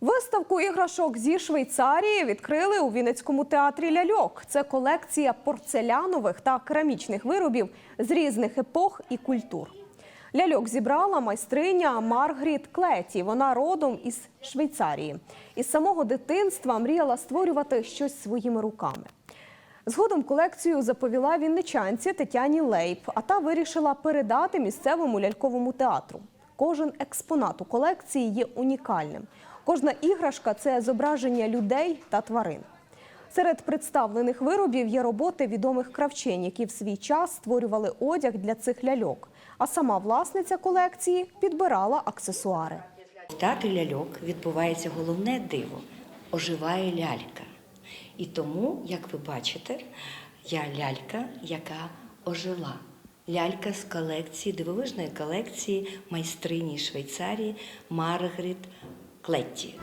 Виставку іграшок зі Швейцарії відкрили у Вінницькому театрі ляльок. Це колекція порцелянових та керамічних виробів з різних епох і культур. Ляльок зібрала майстриня Маргріт Клеті. Вона родом із Швейцарії. Із самого дитинства мріяла створювати щось своїми руками. Згодом колекцію заповіла вінничанці Тетяні Лейб, а та вирішила передати місцевому ляльковому театру. Кожен експонат у колекції є унікальним. Кожна іграшка це зображення людей та тварин. Серед представлених виробів є роботи відомих кравчинь, які в свій час створювали одяг для цих ляльок. А сама власниця колекції підбирала аксесуари. Театрі ляльок відбувається головне диво оживає лялька. І тому, як ви бачите, я лялька, яка ожила. Лялька з колекції, дивовижної колекції майстрині Швейцарії Маргарет Клетті.